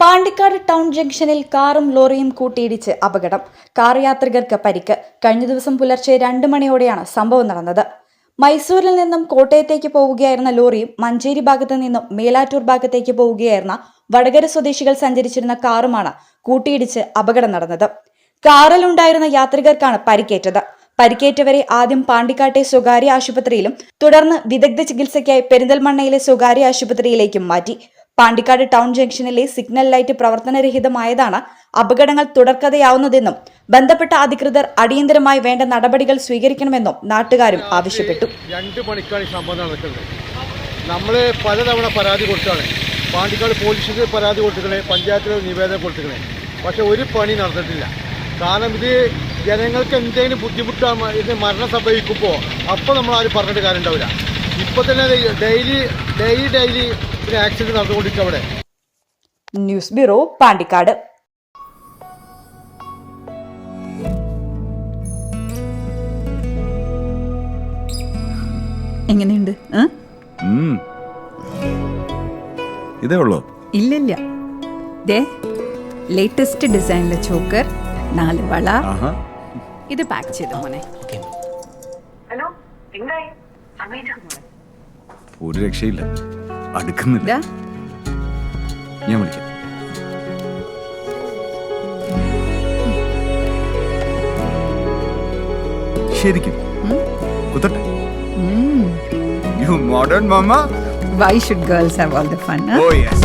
Pandikkad town ജംഗ്ഷനിൽ കാറും ലോറിയും കൂട്ടിയിടിച്ച് അപകടം. കാർ യാത്രികർക്ക് പരിക്ക്. കഴിഞ്ഞ ദിവസം പുലർച്ചെ രണ്ട് മണിയോടെയാണ് സംഭവം നടന്നത്. മൈസൂരിൽ നിന്നും കോട്ടയത്തേക്ക് പോവുകയായിരുന്ന ലോറിയും മഞ്ചേരി ഭാഗത്ത് നിന്നും മേലാറ്റൂർ ഭാഗത്തേക്ക് പോവുകയായിരുന്ന വടകര സ്വദേശികൾ സഞ്ചരിച്ചിരുന്ന കാറുമാണ് കൂട്ടിയിടിച്ച് അപകടം നടന്നത്. കാറിലുണ്ടായിരുന്ന യാത്രികർക്കാണ് പരിക്കേറ്റത്. പരിക്കേറ്റവരെ ആദ്യം പാണ്ടിക്കാട്ടെ സ്വകാര്യ ആശുപത്രിയിലും തുടർന്ന് വിദഗ്ധ ചികിത്സയ്ക്കായി പെരിന്തൽമണ്ണയിലെ സ്വകാര്യ ആശുപത്രിയിലേക്കും മാറ്റി. പാണ്ടിക്കാട് ടൗൺ ജംഗ്ഷനിലെ സിഗ്നൽ ലൈറ്റ് പ്രവർത്തനരഹിതമായതാണ് അപകടങ്ങൾ തുടർക്കഥയാവുന്നതെന്നും ബന്ധപ്പെട്ട അധികൃതർ അടിയന്തരമായി വേണ്ട നടപടികൾ സ്വീകരിക്കണമെന്നും നാട്ടുകാരും ആവശ്യപ്പെട്ടു. രണ്ട് മണിക്കാണ് ഈ സംഭവം നടക്കുന്നത്. നമ്മൾ പലതവണ പരാതി കൊടുത്താണ്. പാണ്ടിക്കാട് പോലീസിന് പരാതി കൊടുത്തിക്കണേ പഞ്ചായത്തിൽ നിവേദനം കൊടുത്തിക്കണേ പക്ഷെ ഒരു പണി നടന്നിട്ടില്ല. കാരണം ഇത് ജനങ്ങൾക്ക് എന്തെങ്കിലും ബുദ്ധിമുട്ടാണ് ഇത് മരണം സംഭവിക്കുമ്പോൾ അപ്പോൾ നമ്മൾ ആരും പറഞ്ഞിട്ട് കാര്യം ഉണ്ടാവില്ല ഇപ്പോൾ തന്നെ ഡെയിലി ഡെയിലി ഡെയിലി ഒരു ആക്സിഡന്റ് നടന്നുകൊണ്ടിരിക്കും അവിടെ. News bureau Pandikkad. എങ്ങനെയുണ്ട്. ഇതേ ഉള്ളോ? ഇല്ലില്ല. ദേ ലേറ്റസ്റ്റ് ഡിസൈനിലെ ചോക്കർ നാല് വള. ഇത് പാക്ക് ചെയ്തു മോനെ? ഹലോ എന്തായി? സമയം ഒരു രക്ഷയില്ല. അടുക്കുന്നില്ല. ഞാൻ വിളിക്കാം. ശരിക്കും. കുത്തട്ടെ. You modern mamma why should girls have all the fun oh yes